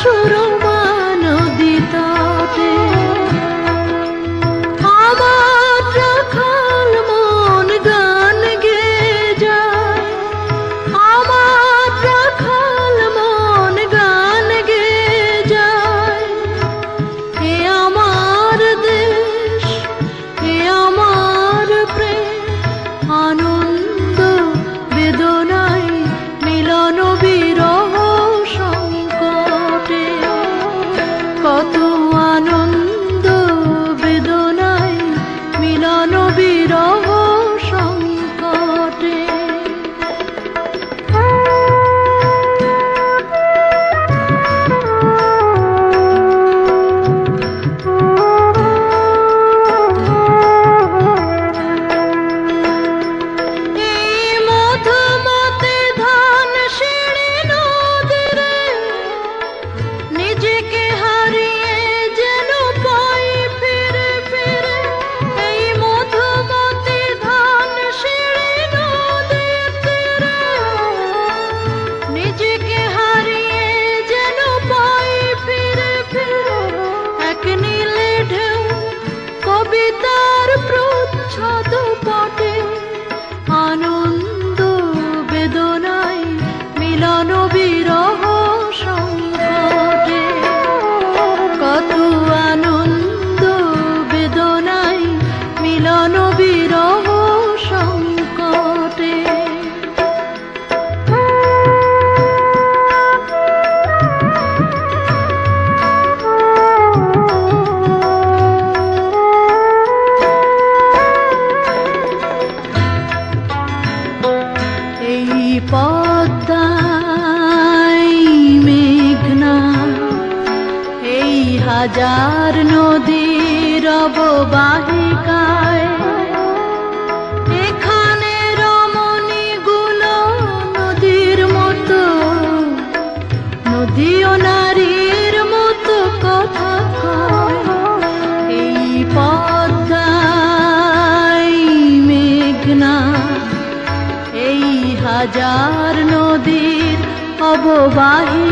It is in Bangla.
সুর হাজার নদীর অববাহিকায়। এখানে রমণীগুলো নদীর মতো নদীও নারীর মতো কথা এই পদ্মায় মেঘনা, এই হাজার নদীর অববাহিকা।